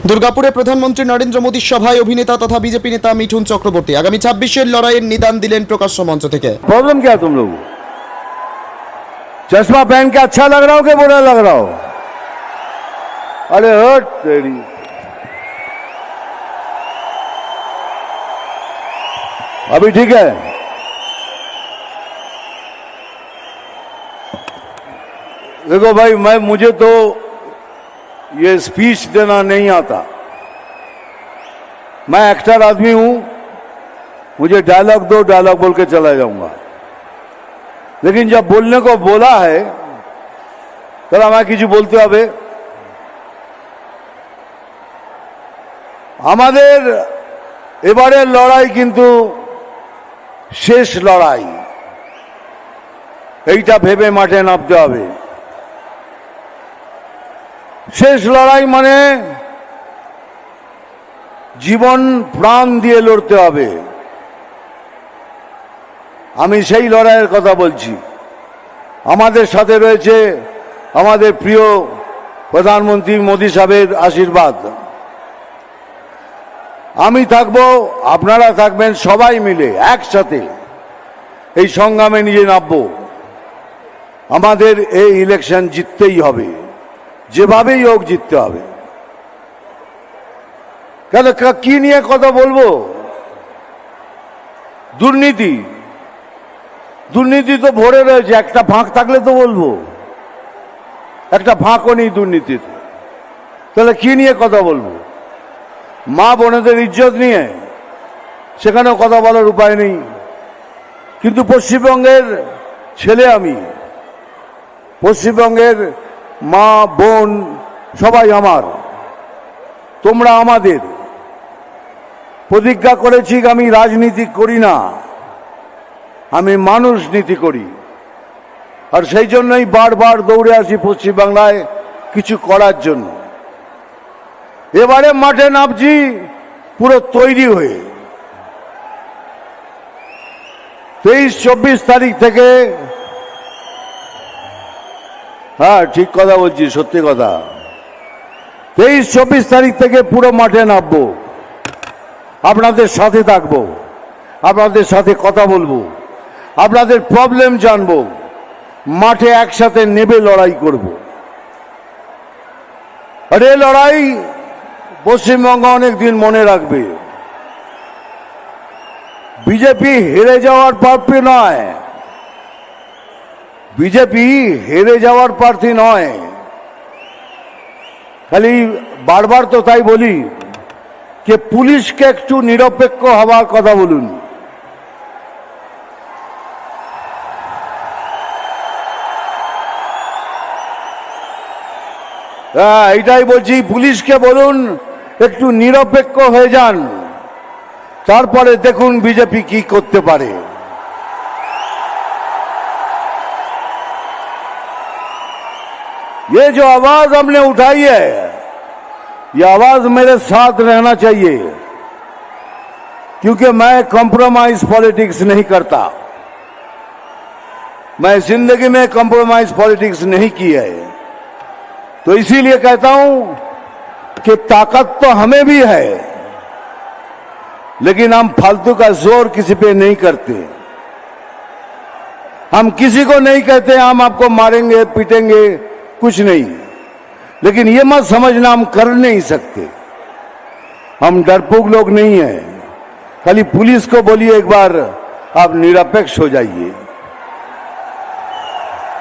দুর্গাপুরে প্রধানমন্ত্রী নরেন্দ্র মোদীর সভায় অভিনেতা তথা বিজেপি নেতা মিঠুন চক্রবর্তী আগামী ছাব্বিশের লড়াইয়ের নিদান দিলেন প্রকাশ্য মঞ্চ থেকে प्रॉब्लम क्या है तुम लोग चश्मा पहन के अच्छा लग रहा हो कि बुरा लग रहा हो अरे हट तेरी अभी ठीक है देखो भाई मैं मुझे तो ये स्पीच देना नहीं आता मैं एक्टर आदमी हूं मुझे डायलॉग दो डायलॉग बोल के चला जाऊंगा लेकिन जब बोलने को बोला है তাহলে আমাকে কিছু বলতে হবে আমাদের এবারের লড়াই কিন্তু শেষ লড়াই এইটা ভেবে মাঠে নামতে হবে শেষ লড়াই মানে জীবন প্রাণ দিয়ে লড়তে হবে। আমি সেই লড়াইয়ের কথা বলছি। আমাদের সাথে রয়েছে আমাদের প্রিয় প্রধানমন্ত্রী মোদী সাহেবের আশীর্বাদ। আমি থাকব, আপনারা থাকবেন সবাই মিলে একসাথে এই সংগ্রামে নিজে নামবো। আমাদের এই ইলেকশন জিততেই হবে। যেভাবেই হোক জিততে হবে। কেন কি নিয়ে কথা বলব? দুর্নীতি। দুর্নীতি তো ভরে রয়েছে, একটা ফাঁক থাকলে তো বলব। একটা ফাঁকও নেই দুর্নীতিতে। তাহলে কি নিয়ে কথা বলব? মা বোনেদের ইজ্জত নিয়ে সেখানেও কথা বলার উপায় নেই। কিন্তু পশ্চিমবঙ্গের ছেলে আমি, পশ্চিমবঙ্গের মা, বোন, সবাই আমার। তোমরা আমাদের। প্রতিজ্ঞা করেছি আমি রাজনীতি করি না, আমি মানুষ নীতি করি। আর সেই জন্যই বারবার দৌড়ে আসি পশ্চিমবাংলায় কিছু করার জন্য। এবারে মাঠে নামছি পুরো তৈরি হয়ে। তেইশ, চব্বিশ তারিখ থেকে হ্যাঁ ঠিক কথা বলছি, সত্যি কথা। তেইশ, চব্বিশ তারিখ থেকে পুরো মাঠে নামবো। আপনাদের সাথে থাকব। আপনাদের সাথে কথা বলব। আপনাদের প্রবলেম জানব। মাঠে একসাথে নেবে, লড়াই করব। আর এই লড়াই পশ্চিমবঙ্গ অনেকদিন মনে রাখবে। বিজেপি হেরে যাওয়ার প্রার্থী নয়। বিজেপি হেরে যাওয়ার প্রার্থী নয়। খালি বারবার তো তাই বলি যে পুলিশকে একটু নিরপেক্ষ হওয়ার কথা বলুন। হ্যাঁ এটাই বলছি, পুলিশকে বলুন, একটু নিরপেক্ষ হয়ে যান। তারপরে দেখুন বিজেপি কি করতে পারে। ये जो आवाज़ हमने उठाई है, ये आवाज़ मेरे साथ रहना चाहिए, क्योंकि मैं कॉम्प्रोमाइज पॉलिटिक्स नहीं करता। मैं ज़िंदगी में कॉम्प्रोमाइज पॉलिटिक्स नहीं की है। तो इसीलिए कहता हूँ कि ताकत तो हमें भी है, लेकिन हम फालतू का ज़ोर किसी पे नहीं करते। हम किसी को नहीं कहते, हम आपको मारेंगे, पीटेंगे कुछ नहीं। है लेकिन ये मत समझना, हम कर नहीं सकते। हम डरपोक लोग नहीं हैं। खाली पुलिस को बोलिए एक बार, आप निरपेक्ष हो जाइए।